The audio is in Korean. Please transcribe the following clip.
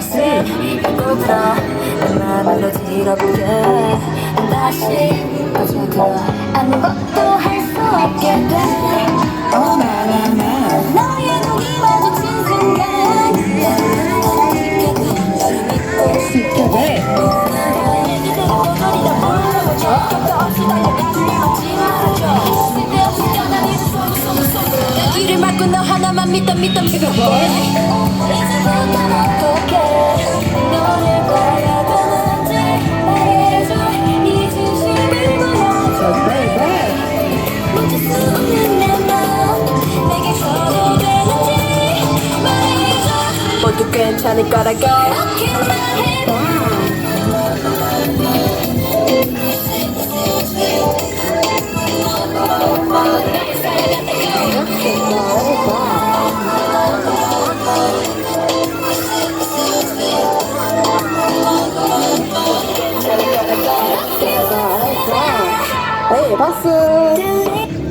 박스를 입고 들어 내 맘으로 뒤덮게 다시 빠져들어 아무것도 할 수 없게 돼 Oh na na na 너의 눈이 마주친 순간 느껴 왜? 길을 막고 너 하나만 믿어 믿어 믿던 모두 괜찮을 거라고. 에이, 박수.